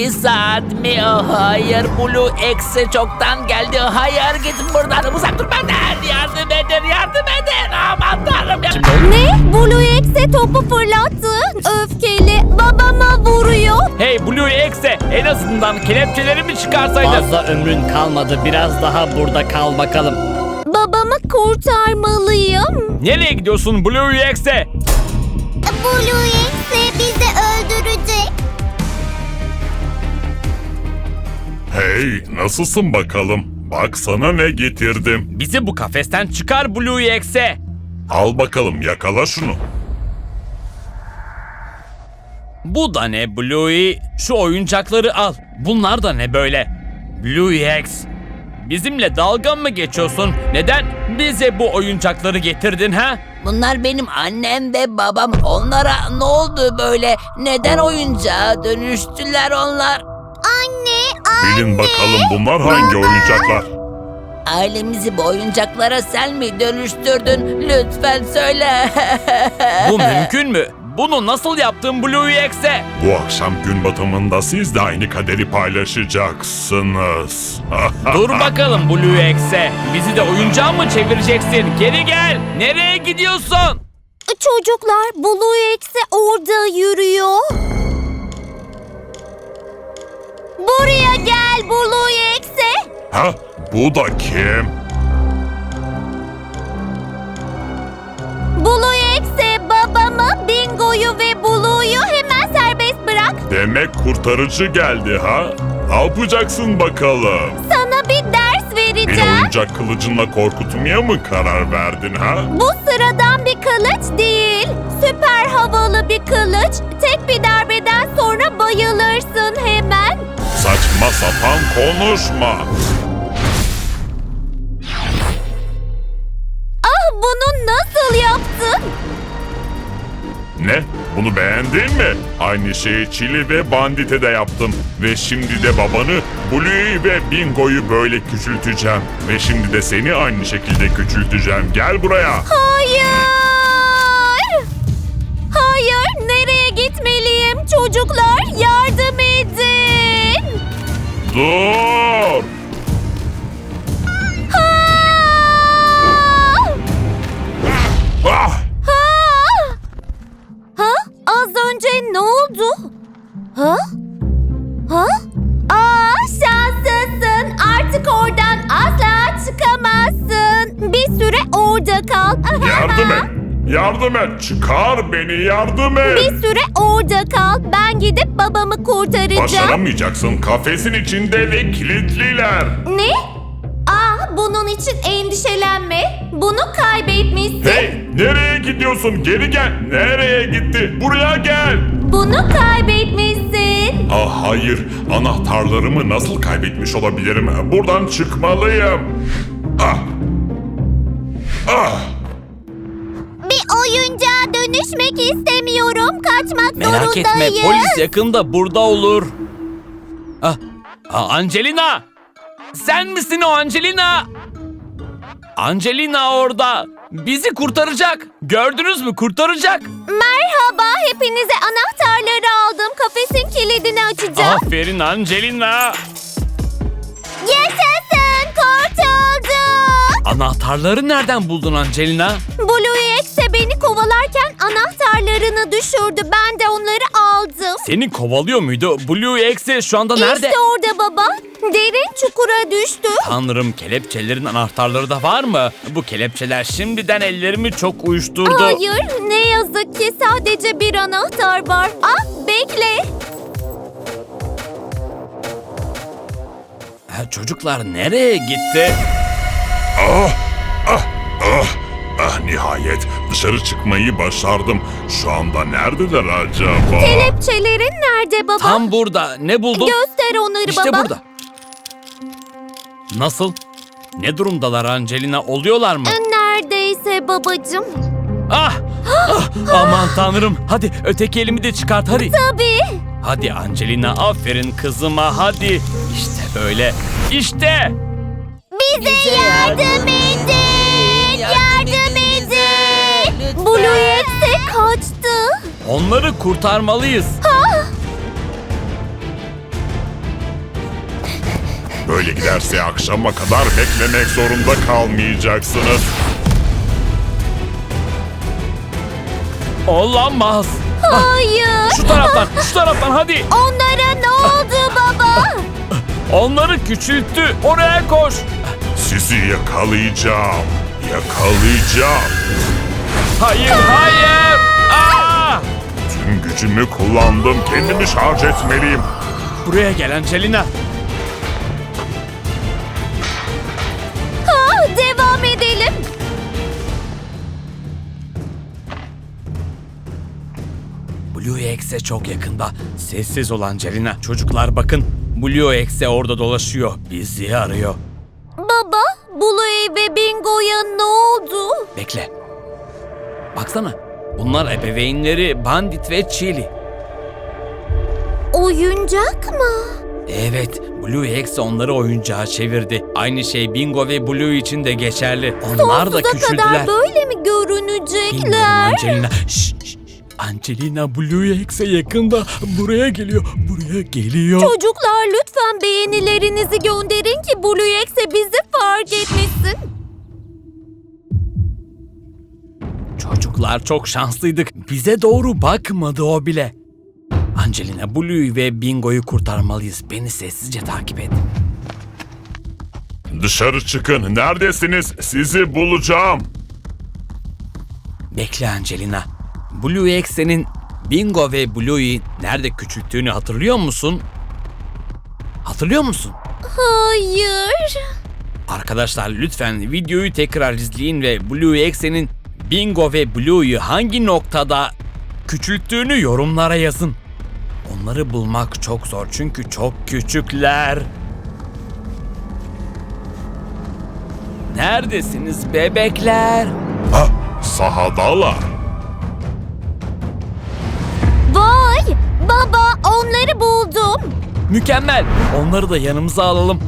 Bir saat mi? Oh, hayır Blue X'e çoktan geldi. Hayır git buradan uzak dur benden. Yardım edin yardım edin. Aman tanrım. Ne? Blue X'e topu fırlattı. Öfkeli babama vuruyor. Hey Blue X'e en azından kelepçelerimi çıkarsaydın. Fazla ömrün kalmadı. Biraz daha burada kal bakalım. Babamı kurtarmalıyım. Nereye gidiyorsun Blue X'e? Blue X'e Hey, nasılsın bakalım? Bak sana ne getirdim. Bizi bu kafesten çıkar Blue X'e. Al bakalım yakala şunu. Bu da ne Bluey? Şu oyuncakları al. Bunlar da ne böyle? Bluey X. Bizimle dalga mı geçiyorsun? Neden bize bu oyuncakları getirdin ha? Bunlar benim annem ve babam. Onlara ne oldu böyle? Neden oyuncağa dönüştüler onlar? Bilin bakalım bunlar hangi oyuncaklar? Ailemizi bu oyuncaklara sen mi dönüştürdün? Lütfen söyle. Bu mümkün mü? Bunu nasıl yaptın Bluey X'e? Bu akşam gün batımında siz de aynı kaderi paylaşacaksınız. Dur bakalım Blue X'e. Bizi de oyuncağa mı çevireceksin? Geri gel. Nereye gidiyorsun? çocuklar Blue X'e orada yürüyor. Buraya gel Blue X'e. ha? Bu da kim? Blue X'e babamı, Bingo'yu ve Blue'yu hemen serbest bırak. Demek kurtarıcı geldi ha? Ne yapacaksın bakalım? Sana bir ders vereceğim. oyuncak kılıcınla korkutmaya mı karar verdin ha? Bu sıradan bir kılıç değil. Süper havalı bir kılıç. Tek bir darbeden sonra bayılırsın hemen. Saçma sapan konuşma. Ah bunu nasıl yaptın? Ne? Bunu beğendin mi? Aynı şeyi Çili ve Bandit'e de yaptım. Ve şimdi de babanı, Blue'yu ve Bingo'yu böyle küçülteceğim. Ve şimdi de seni aynı şekilde küçülteceğim. Gel buraya. Hayır! Hayır! Nereye gitmeliyim çocuklar? Yardım edin! Dur! Ah! Ah! Ah! Ha? Az önce ne oldu? Ha? Ha? Aa şanslısın. Artık oradan asla çıkamazsın. Bir süre orada kal. Yardım et. Yardım et. Çıkar beni yardım et. Bir süre orada kal. Ben gidip babamı kurtaracağım. Başaramayacaksın. Kafesin içinde ve kilitliler. Ne? Aa bunun için endişelenme. Bunu kaybetmişsin. Hey! Nereye gidiyorsun? Geri gel. Nereye gitti? Buraya gel. Bunu kaybetmişsin. Ah hayır, anahtarlarımı nasıl kaybetmiş olabilirim? Buradan çıkmalıyım. Ah! Ah! Bir oyuncağa dönüşmek istemiyorum. Kaçmak Merak zorundayım. etme polis yakında burada olur. Ah, ah, Angelina! Sen misin o Angelina? Angelina orada. Bizi kurtaracak. Gördünüz mü kurtaracak. Merhaba, hepinize anahtarları aldım. Kafesin kilidini açacağım. Aferin Angelina. Yaşasın, kurtulduk. Anahtarları nereden buldun Angelina? Blue X'e beni kovalarken anahtarlarını düşürdü. Ben de onları aldım. Seni kovalıyor muydu? Blue X'e şu anda nerede? İşte orada baba. Derin çukura düştü. Tanrım kelepçelerin anahtarları da var mı? Bu kelepçeler şimdiden ellerimi çok uyuşturdu. Hayır, ne yazık ki sadece bir anahtar var. Ah, bekle. Ha, çocuklar nereye gitti? Ah! Ah! Ah! Ah nihayet dışarı çıkmayı başardım. Şu anda neredeler acaba? Kelepçelerin nerede baba? Tam burada. Ne buldun? Göster onları İşte baba. burada. Nasıl? Ne durumdalar Angelina? Oluyorlar mı? Neredeyse babacım. Ah! ah! Aman tanrım. Hadi öteki elimi de çıkart hadi. Tabii. Hadi Angelina aferin kızıma hadi. İşte böyle. İşte. Bize, yardım edin. Yardım edin. Blue X'e kaçtı. Onları kurtarmalıyız. Böyle giderse akşama kadar beklemek zorunda kalmayacaksınız. Olamaz. Hayır. Şu taraftan, şu taraftan hadi. Onlara ne oldu baba? Onları küçülttü. Oraya koş. Sizi yakalayacağım. Yakalayacağım. Hayır, hayır. Aa! Tüm gücümü kullandım. Kendimi şarj etmeliyim. Buraya gel Angelina. Ha, devam edelim. Blue X'e çok yakında. Sessiz ol Angelina. Çocuklar bakın. Blue X'e orada dolaşıyor. Bizi arıyor. Baba, Bluey ve Bingo'ya ne oldu? Bekle. Baksana. Bunlar ebeveynleri Bandit ve Chili. Oyuncak mı? Evet, Blue X onları oyuncağa çevirdi. Aynı şey Bingo ve Blue için de geçerli. Onlar da Sonsuza küçüldüler. kadar böyle mi Bilmiyorum görünecekler? Angelina. Şşş, şşş. Angelina Blue X'e yakında. Buraya geliyor. Buraya geliyor. Çocuklar lütfen beğenilerinizi gönderin ki Blue X'e bizi fark etmesin. Çocuklar çok şanslıydık. Bize doğru bakmadı o bile. Angelina, Blue'yu ve Bingo'yu kurtarmalıyız. Beni sessizce takip et. Dışarı çıkın. Neredesiniz? Sizi bulacağım. Bekle Angelina. Blue X senin Bingo ve Blue'yu nerede küçülttüğünü hatırlıyor musun? Hatırlıyor musun? Hayır. Arkadaşlar lütfen videoyu tekrar izleyin ve Blue X'in Bingo ve Blue'yu hangi noktada küçülttüğünü yorumlara yazın. Onları bulmak çok zor çünkü çok küçükler. Neredesiniz bebekler? Ha, sahadalar. Vay! Baba onları buldum. Mükemmel. Onları da yanımıza alalım.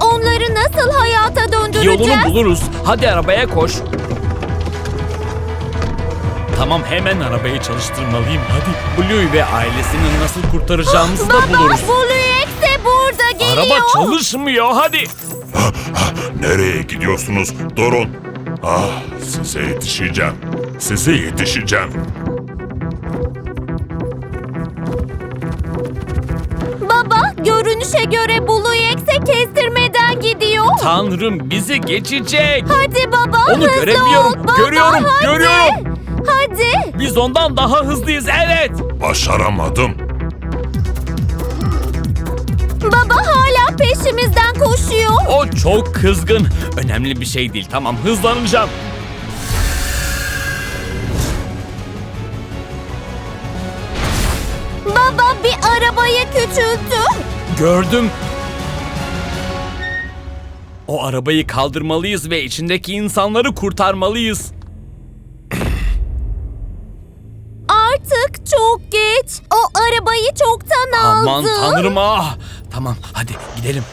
Onları nasıl hayata döndüreceğiz? Yolunu buluruz. Hadi arabaya koş. Tamam hemen arabayı çalıştırmalıyım. Hadi Blue ve ailesini nasıl kurtaracağımızı da Baba buluruz. Blue X de burada geliyor. Araba çalışmıyor hadi. Nereye gidiyorsunuz? Durun. Ah, size yetişeceğim. Size yetişeceğim. Görünüşe göre Blue X'e kestirmeden gidiyor. Tanrım bizi geçecek. Hadi baba Onu hızlı görebiliyorum. ol. Baba, Görüyorum, hadi. görüyorum. Hadi. Biz ondan daha hızlıyız evet. Başaramadım. Baba hala peşimizden koşuyor. O çok kızgın. Önemli bir şey değil. Tamam hızlanacağım. Baba bir arabayı küçülttü. Gördüm. O arabayı kaldırmalıyız ve içindeki insanları kurtarmalıyız. Artık çok geç. O arabayı çoktan aldı. Aman tanrım ah. Tamam hadi gidelim.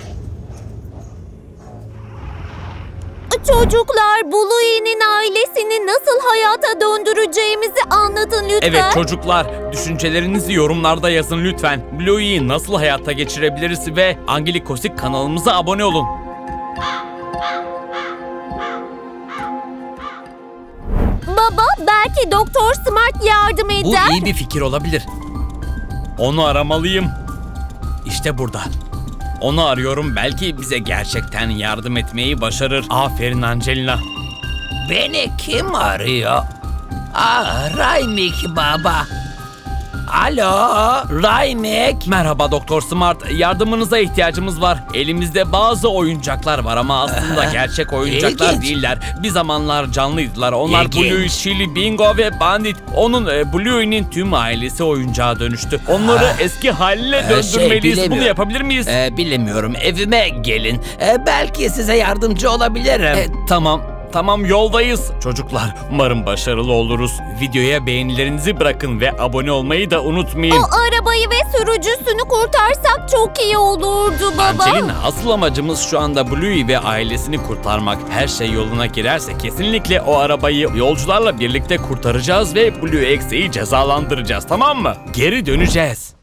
Çocuklar Bluey'nin ailesini nasıl hayata döndüreceğimizi anlatın lütfen. Evet çocuklar düşüncelerinizi yorumlarda yazın lütfen. Bluey'i nasıl hayata geçirebiliriz ve Angelikosik kanalımıza abone olun. Baba belki Doktor Smart yardım Bu eder. iyi bir fikir olabilir. Onu aramalıyım. İşte burada. Onu arıyorum belki bize gerçekten yardım etmeyi başarır. Aferin Angelina. Beni kim arıyor? Ah Raymik baba. Alo Raymik. Merhaba Doktor Smart. Yardımınıza ihtiyacımız var. Elimizde bazı oyuncaklar var ama aslında gerçek oyuncaklar İlginç. değiller. Bir zamanlar canlıydılar. Onlar İlginç. Blue, Chili, Bingo ve Bandit. Onun e, Blue'nin tüm ailesi oyuncağa dönüştü. Onları Ha. eski haline Ee, şey, döndürmeliyiz. Bunu bilemiyorum. yapabilir miyiz? Ee, bilemiyorum evime gelin. Ee, belki size yardımcı olabilirim. E, tamam. Tamam yoldayız. Çocuklar umarım başarılı oluruz. Videoya beğenilerinizi bırakın ve abone olmayı da unutmayın. O arabayı ve sürücüsünü kurtarsak çok iyi olurdu baba. Angelina asıl amacımız şu anda Bluey ve ailesini kurtarmak. Her şey yoluna girerse kesinlikle o arabayı yolcularla birlikte kurtaracağız ve Blue X'i cezalandıracağız tamam mı? Geri döneceğiz.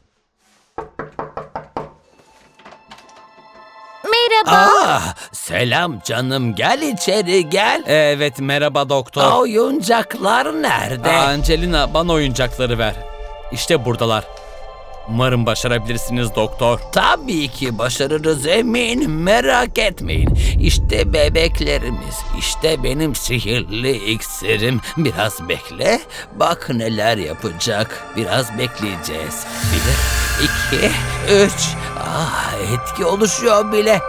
Merhaba. Ah, selam canım gel içeri gel. Evet merhaba doktor. Oyuncaklar nerede? Angelina bana oyuncakları ver. İşte buradalar. Umarım başarabilirsiniz doktor. Tabii ki başarırız eminim merak etmeyin. İşte bebeklerimiz, işte benim sihirli iksirim. Biraz bekle, bak neler yapacak. Biraz bekleyeceğiz. Bir, iki, üç. Ah, etki oluşuyor bile.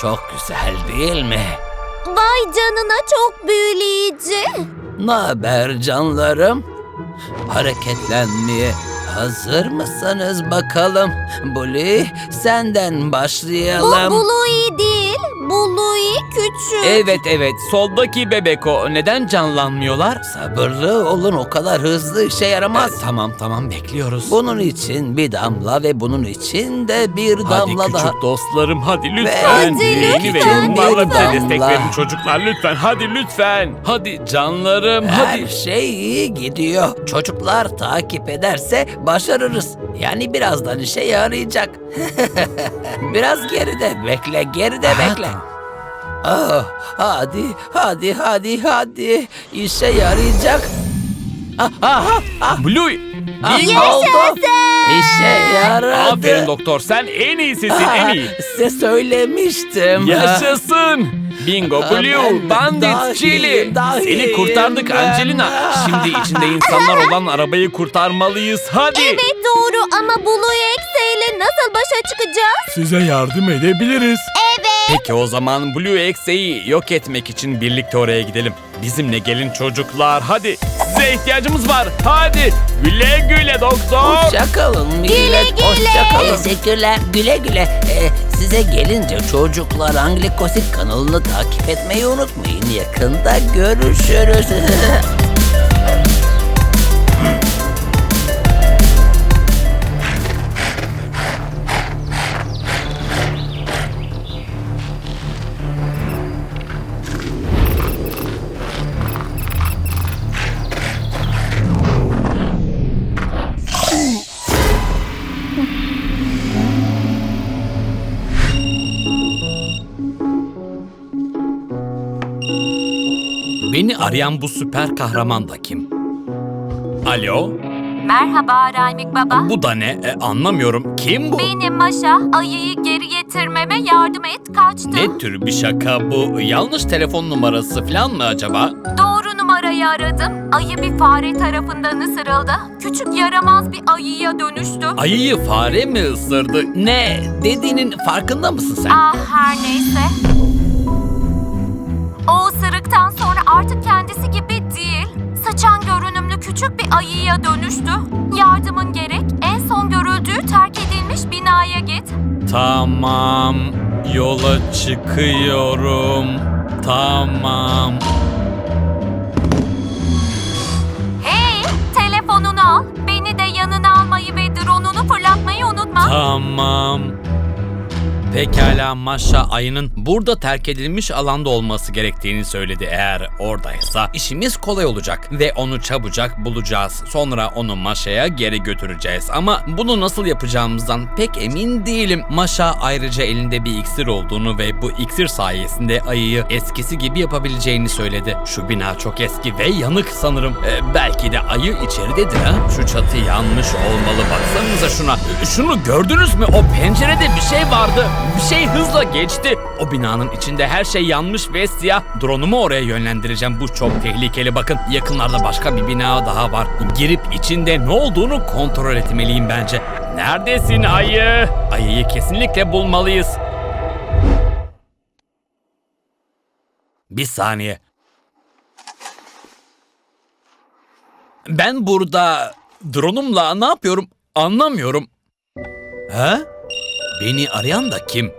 Çok güzel değil mi? Vay canına çok büyüleyici. Ne haber canlarım? Hareketlenmeye hazır mısınız bakalım? Bully senden Bu başlayalım. Bluey değil. Bluey küçük. Evet evet soldaki bebek o. Neden canlanmıyorlar? Sabırlı olun o kadar hızlı işe yaramaz. Ee, tamam tamam bekliyoruz. Bunun için bir damla ve bunun için de bir Hadi damla küçük daha. dostlarım hadi lütfen. Hadi Beğeni ve lütfen, yorumlarla bize lütfen. destek verin çocuklar lütfen. Hadi lütfen. Hadi canlarım Her hadi. şey iyi gidiyor. Çocuklar takip ederse başarırız. Yani birazdan işe yarayacak. Biraz geride bekle, geride Ha, bekle. Ah, hadi, hadi, hadi, hadi. İşe yarayacak. Ah, ah, ah, ah, Blue. Oldu. İşe yaradı. Aferin doktor sen en iyisisin en iyi. Size söylemiştim. Yaşasın. Bingo Blue, ben Bandit, Chili. Seni kurtardık ben. Angelina. Şimdi içinde insanlar olan arabayı kurtarmalıyız. Hadi. Evet doğru ama Bluey ile nasıl başa çıkacağız? Size yardım edebiliriz. Evet. Peki o zaman Blue X'e'yi yok etmek için birlikte oraya gidelim. Bizimle gelin çocuklar. Hadi. Size ihtiyacımız var. Hadi. Güle güle doktor. Hoşçakalın millet. Güle güle. Hoşçakalın. Teşekkürler. Güle güle. Ee, size gelince çocuklar Anglikosit kanalını takip etmeyi unutmayın. Yakında görüşürüz. Beni arayan bu süper kahraman da kim? Alo? Merhaba Raymik Baba. Bu da ne? E, anlamıyorum. Kim bu? Benim Maşa. Ayıyı geri getirmeme yardım et. Kaçtı. Ne tür bir şaka bu? Yanlış telefon numarası falan mı acaba? Doğru numarayı aradım. Ayı bir fare tarafından ısırıldı. Küçük yaramaz bir ayıya dönüştü. Ayıyı fare mi ısırdı? Ne? Dediğinin farkında mısın sen? Ah her neyse. O ısırıktan sonra artık kendisi gibi değil. Saçan görünümlü küçük bir ayıya dönüştü. Yardımın gerek. En son görüldüğü terk edilmiş binaya git. Tamam. Yola çıkıyorum. Tamam. Hey, telefonunu al. Beni de yanına almayı ve drone'unu fırlatmayı unutma. Tamam. Pekala Maşa ayının burada terk edilmiş alanda olması gerektiğini söyledi. Eğer oradaysa işimiz kolay olacak ve onu çabucak bulacağız. Sonra onu Maşa'ya geri götüreceğiz. Ama bunu nasıl yapacağımızdan pek emin değilim. Maşa ayrıca elinde bir iksir olduğunu ve bu iksir sayesinde ayıyı eskisi gibi yapabileceğini söyledi. Şu bina çok eski ve yanık sanırım. Ee, belki de ayı içeridedir ha. Şu çatı yanmış olmalı. Baksanıza şuna. Şunu gördünüz mü? O pencerede bir şey vardı. Bir şey hızla geçti. O binanın içinde her şey yanmış ve siyah. Drone'umu oraya yönlendireceğim. Bu çok tehlikeli. Bakın yakınlarda başka bir bina daha var. Girip içinde ne olduğunu kontrol etmeliyim bence. Neredesin ayı? Ayıyı kesinlikle bulmalıyız. Bir saniye. Ben burada drone'umla ne yapıyorum anlamıyorum. He? Beni arayan da kim?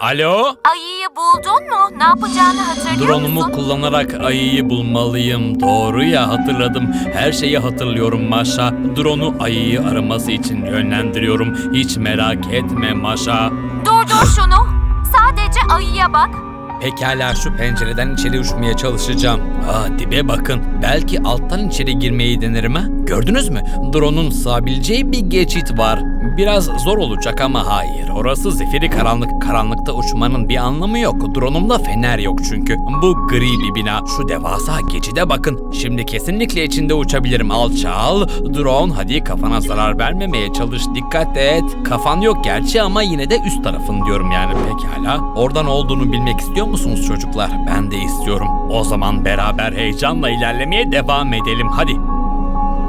Alo? Ayıyı buldun mu? Ne yapacağını hatırlıyor Dronumu musun? kullanarak ayıyı bulmalıyım. Doğru ya hatırladım. Her şeyi hatırlıyorum Maşa. Drone'u ayıyı araması için yönlendiriyorum. Hiç merak etme Maşa. Durdur şunu. Sadece ayıya bak. Pekala şu pencereden içeri uçmaya çalışacağım. Aa dibe bakın. Belki alttan içeri girmeyi denerim ha. Gördünüz mü? Drone'un sığabileceği bir geçit var. Biraz zor olacak ama hayır. Orası zifiri karanlık. Karanlıkta uçmanın bir anlamı yok. Drone'umda fener yok çünkü. Bu gri bir bina. Şu devasa geçide bakın. Şimdi kesinlikle içinde uçabilirim. Alçal. Drone hadi kafana zarar vermemeye çalış. Dikkat et. Kafan yok gerçi ama yine de üst tarafın diyorum yani. Pekala. Oradan olduğunu bilmek istiyor musunuz çocuklar? Ben de istiyorum. O zaman beraber heyecanla ilerlemeye devam edelim. Hadi.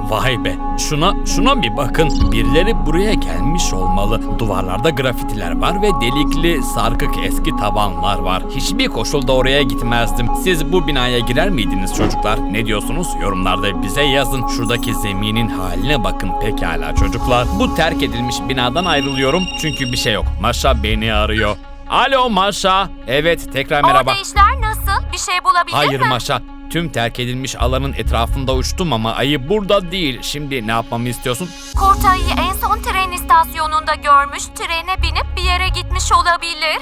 Vay be. Şuna şuna bir bakın. Birileri buraya gelmiş olmalı. Duvarlarda grafitiler var ve delikli sarkık eski tavanlar var. Hiçbir koşulda oraya gitmezdim. Siz bu binaya girer miydiniz çocuklar? Ne diyorsunuz? Yorumlarda bize yazın. Şuradaki zeminin haline bakın pekala çocuklar. Bu terk edilmiş binadan ayrılıyorum çünkü bir şey yok. Maşa beni arıyor. Alo Maşa. Evet tekrar merhaba. Orada işler nasıl? Bir şey bulabildin Hayır mi? Maşa. Tüm terk edilmiş alanın etrafında uçtum ama ayı burada değil. Şimdi ne yapmamı istiyorsun? Kurt ayıyı en son tren istasyonunda görmüş. Trene binip bir yere gitmiş olabilir.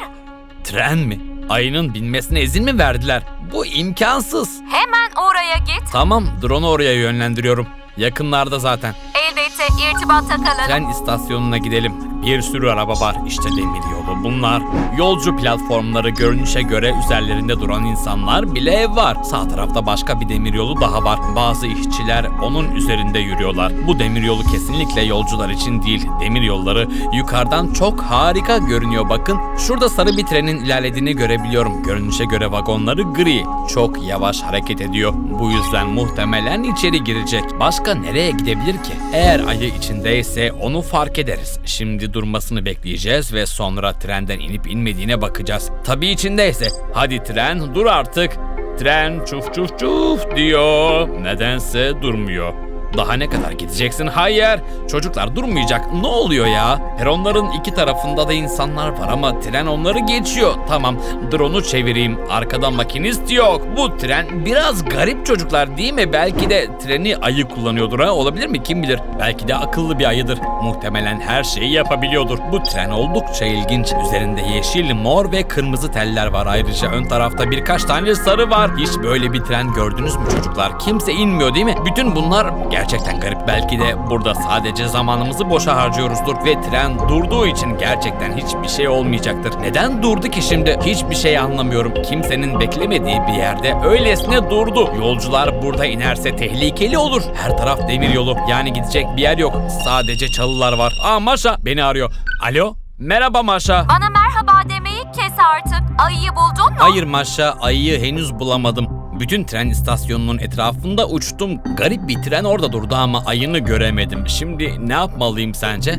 Tren mi? Ayının binmesine izin mi verdiler? Bu imkansız. Hemen oraya git. Tamam, drone'u oraya yönlendiriyorum. Yakınlarda zaten. Elbette irtibata kalalım. Tren istasyonuna gidelim. Bir sürü araba var. İşte demiryolu bunlar. Yolcu platformları görünüşe göre üzerlerinde duran insanlar bile var. Sağ tarafta başka bir demiryolu daha var. Bazı işçiler onun üzerinde yürüyorlar. Bu demiryolu kesinlikle yolcular için değil. Demiryolları yukarıdan çok harika görünüyor bakın. Şurada sarı bir trenin ilerlediğini görebiliyorum. Görünüşe göre vagonları gri. Çok yavaş hareket ediyor. Bu yüzden muhtemelen içeri girecek. Başka nereye gidebilir ki? Eğer ayı içindeyse onu fark ederiz. Şimdi durmasını bekleyeceğiz ve sonra trenden inip inmediğine bakacağız. Tabii içindeyse. Hadi tren dur artık. Tren çuf çuf çuf diyor. Nedense durmuyor. Daha ne kadar gideceksin? Hayır. Çocuklar durmayacak. Ne oluyor ya? Peronların iki tarafında da insanlar var ama tren onları geçiyor. Tamam. Drone'u çevireyim. Arkada makinist yok. Bu tren biraz garip çocuklar değil mi? Belki de treni ayı kullanıyordur ha. Olabilir mi? Kim bilir? Belki de akıllı bir ayıdır. Muhtemelen her şeyi yapabiliyordur. Bu tren oldukça ilginç. Üzerinde yeşil, mor ve kırmızı teller var. Ayrıca ön tarafta birkaç tane sarı var. Hiç böyle bir tren gördünüz mü çocuklar? Kimse inmiyor değil mi? Bütün bunlar gerçekten garip. Belki de burada sadece zamanımızı boşa harcıyoruzdur ve tren durduğu için gerçekten hiçbir şey olmayacaktır. Neden durdu ki şimdi? Hiçbir şey anlamıyorum. Kimsenin beklemediği bir yerde öylesine durdu. Yolcular burada inerse tehlikeli olur. Her taraf demir yolu. Yani gidecek bir yer yok. Sadece çalılar var. Aa Maşa beni arıyor. Alo? Merhaba Maşa. Bana merhaba demeyi kes artık. Ayıyı buldun mu? Hayır Maşa, ayıyı henüz bulamadım. Bütün tren istasyonunun etrafında uçtum. Garip bir tren orada durdu ama ayını göremedim. Şimdi ne yapmalıyım sence?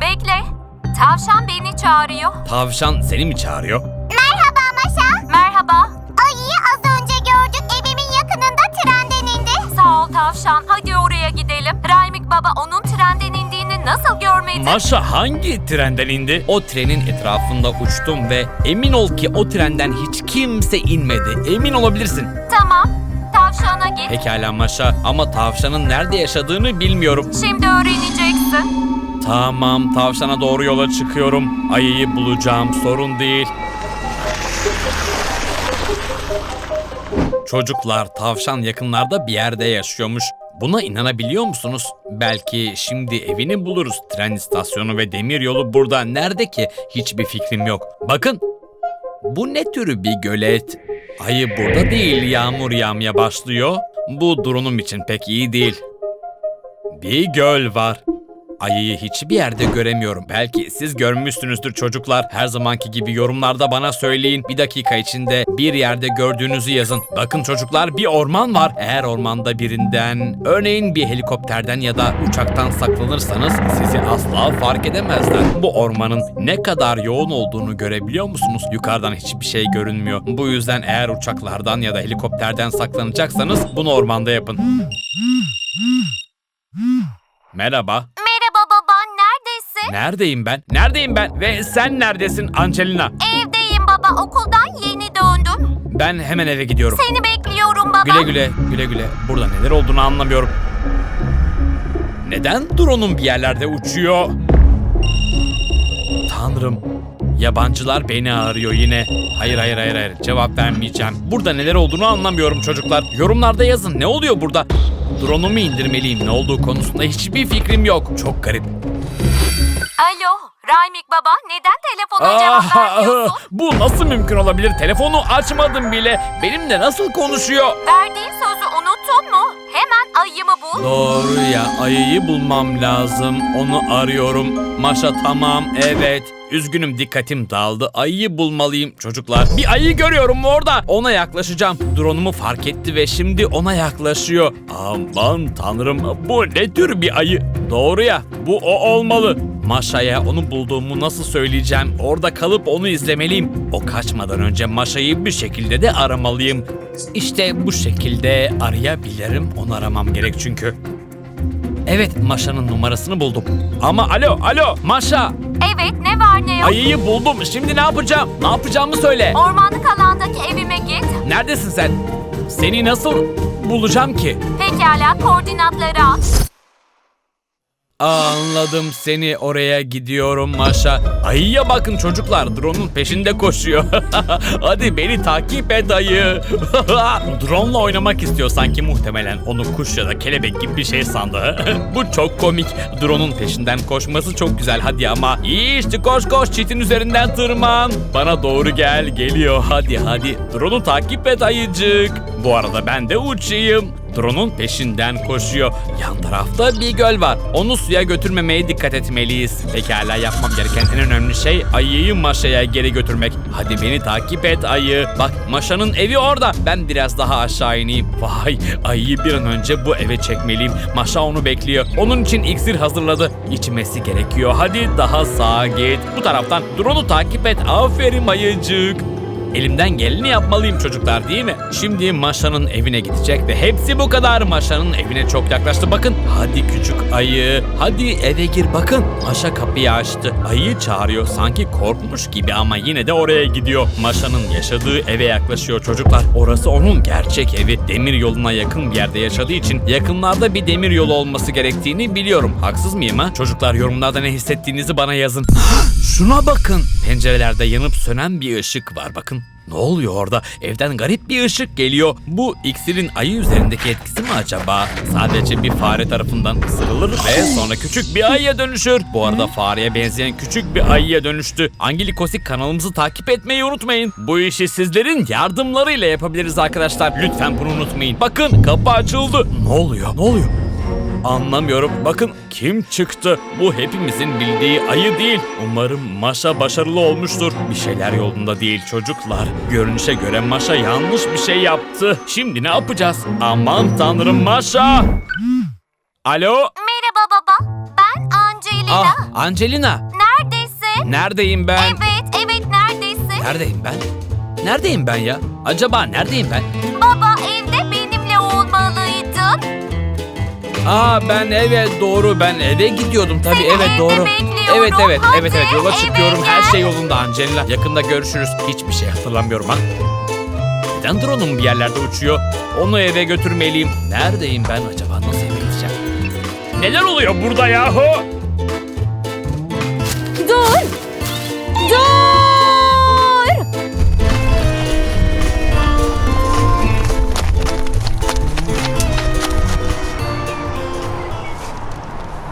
Bekle. Tavşan beni çağırıyor. Tavşan seni mi çağırıyor? Merhaba Maşa. Merhaba. Ol tavşan. Hadi oraya gidelim. Raymik baba onun trenden indiğini nasıl görmedi? Maşa hangi trenden indi? O trenin etrafında uçtum ve emin ol ki o trenden hiç kimse inmedi. Emin olabilirsin. tamam. Tavşana git. Pekala Maşa ama tavşanın nerede yaşadığını bilmiyorum. Şimdi öğreneceksin. Tamam tavşana doğru yola çıkıyorum. Ayıyı bulacağım sorun değil. Çocuklar tavşan yakınlarda bir yerde yaşıyormuş. Buna inanabiliyor musunuz? Belki şimdi evini buluruz. Tren istasyonu ve demir yolu burada. Nerede ki? Hiçbir fikrim yok. Bakın. Bu ne türü bir gölet? Ayı burada değil. Yağmur yağmaya başlıyor. Bu durumum için pek iyi değil. Bir göl var. Ayıyı hiçbir yerde göremiyorum. Belki siz görmüşsünüzdür çocuklar. Her zamanki gibi yorumlarda bana söyleyin. Bir dakika içinde bir yerde gördüğünüzü yazın. Bakın çocuklar bir orman var. Eğer ormanda birinden, örneğin bir helikopterden ya da uçaktan saklanırsanız sizi asla fark edemezler. Bu ormanın ne kadar yoğun olduğunu görebiliyor musunuz? Yukarıdan hiçbir şey görünmüyor. Bu yüzden eğer uçaklardan ya da helikopterden saklanacaksanız bunu ormanda yapın. Merhaba. Neredeyim ben? Neredeyim ben? Ve sen neredesin Angelina? Evdeyim baba. baba okuldan yeni döndüm. Ben hemen eve gidiyorum. Seni bekliyorum baba. Güle güle, güle güle. Burada neler olduğunu anlamıyorum. Neden drone'um bir yerlerde uçuyor? Tanrım. Yabancılar beni arıyor yine. Hayır hayır hayır hayır cevap vermeyeceğim. Burada neler olduğunu anlamıyorum çocuklar. Yorumlarda yazın ne oluyor burada? Drone'umu indirmeliyim ne olduğu konusunda hiçbir fikrim yok. Çok garip. Alo, Raymik baba neden telefona cevap Ah, vermiyorsun? bu nasıl mümkün olabilir? Telefonu açmadım bile. Benimle nasıl konuşuyor? Verdiğin sözü unuttun mu? Hemen ayımı bul. Doğru ya ayıyı bulmam lazım. Onu arıyorum. Maşa tamam evet. Üzgünüm dikkatim dağıldı. Ayıyı bulmalıyım çocuklar. Bir ayı görüyorum orada. Ona yaklaşacağım. Drone'umu fark etti ve şimdi ona yaklaşıyor. Aman tanrım bu ne tür bir ayı? Doğru ya bu o olmalı. Maşa'ya onu bulduğumu nasıl söyleyeceğim? Orada kalıp onu izlemeliyim. O kaçmadan önce Maşa'yı bir şekilde de aramalıyım. İşte bu şekilde arayabilirim. Onu aramam gerek çünkü. Evet Maşa'nın numarasını buldum. Ama alo alo Maşa Evet ne var ne yok? ayıyı buldum. Şimdi ne yapacağım? Ne yapacağımı söyle. Ormanlık alandaki evime git. Neredesin sen? Seni nasıl bulacağım ki? Pekala koordinatları at. Anladım seni oraya gidiyorum Maşa. Ayıya bakın çocuklar drone'un peşinde koşuyor. Hadi beni takip et ayı. Drone'la oynamak istiyor sanki muhtemelen onu kuş ya da kelebek gibi bir şey sandı. Bu çok komik. Drone'un peşinden koşması çok güzel hadi ama. İyi işte koş koş çitin üzerinden tırman. Bana doğru gel geliyor hadi hadi. Drone'u takip et ayıcık. Bu arada ben de uçayım. Drone'un peşinden koşuyor. Yan tarafta bir göl var. Onu suya götürmemeye dikkat etmeliyiz. Pekala yapmam gereken en önemli şey ayıyı Maşa'ya geri götürmek. Hadi beni takip et ayı. Bak Maşa'nın evi orada. Ben biraz daha aşağı ineyim. Vay ayıyı bir an önce bu eve çekmeliyim. Maşa onu bekliyor. Onun için iksir hazırladı. İçmesi gerekiyor. Hadi daha sağa git. Bu taraftan drone'u takip et. Aferin ayıcık. Elimden geleni yapmalıyım çocuklar değil mi? Şimdi Maşa'nın evine gidecek ve hepsi bu kadar. Maşa'nın evine çok yaklaştı bakın. Hadi küçük ayı. Hadi eve gir bakın. Maşa kapıyı açtı. Ayı çağırıyor sanki korkmuş gibi ama yine de oraya gidiyor. Maşa'nın yaşadığı eve yaklaşıyor çocuklar. Orası onun gerçek evi. Demir yoluna yakın bir yerde yaşadığı için yakınlarda bir demir yolu olması gerektiğini biliyorum. Haksız mıyım ha? Çocuklar yorumlarda ne hissettiğinizi bana yazın. Şuna bakın. Pencerelerde yanıp sönen bir ışık var bakın. Ne oluyor orada? Evden garip bir ışık geliyor. Bu iksirin ayı üzerindeki etkisi mi acaba? Sadece bir fare tarafından ısırılır ve sonra küçük bir ayıya dönüşür. Bu arada fareye benzeyen küçük bir ayıya dönüştü. Angelikosik kanalımızı takip etmeyi unutmayın. Bu işi sizlerin yardımlarıyla yapabiliriz arkadaşlar. Lütfen bunu unutmayın. Bakın kapı açıldı. Ne oluyor? Ne oluyor? Anlamıyorum. Bakın kim çıktı? Bu hepimizin bildiği ayı değil. Umarım Maşa başarılı olmuştur. Bir şeyler yolunda değil çocuklar. Görünüşe göre Maşa yanlış bir şey yaptı. Şimdi ne yapacağız? Aman tanrım Maşa! Alo? Merhaba baba. Ben Angelina. Ah Angelina. Neredesin? Neredeyim ben? Evet, evet neredesin? Neredeyim ben? Neredeyim ben ya? Acaba neredeyim ben? Aa ben evet doğru ben eve gidiyordum tabii evet doğru. Evet evet evet evet yola eve çıkıyorum her şey yolunda Angelina. Yakında görüşürüz. Hiçbir şey hatırlamıyorum ha. Neden drone'um bir yerlerde uçuyor? Onu eve götürmeliyim. Neredeyim ben acaba nasıl eve gideceğim? Neler oluyor burada yahu?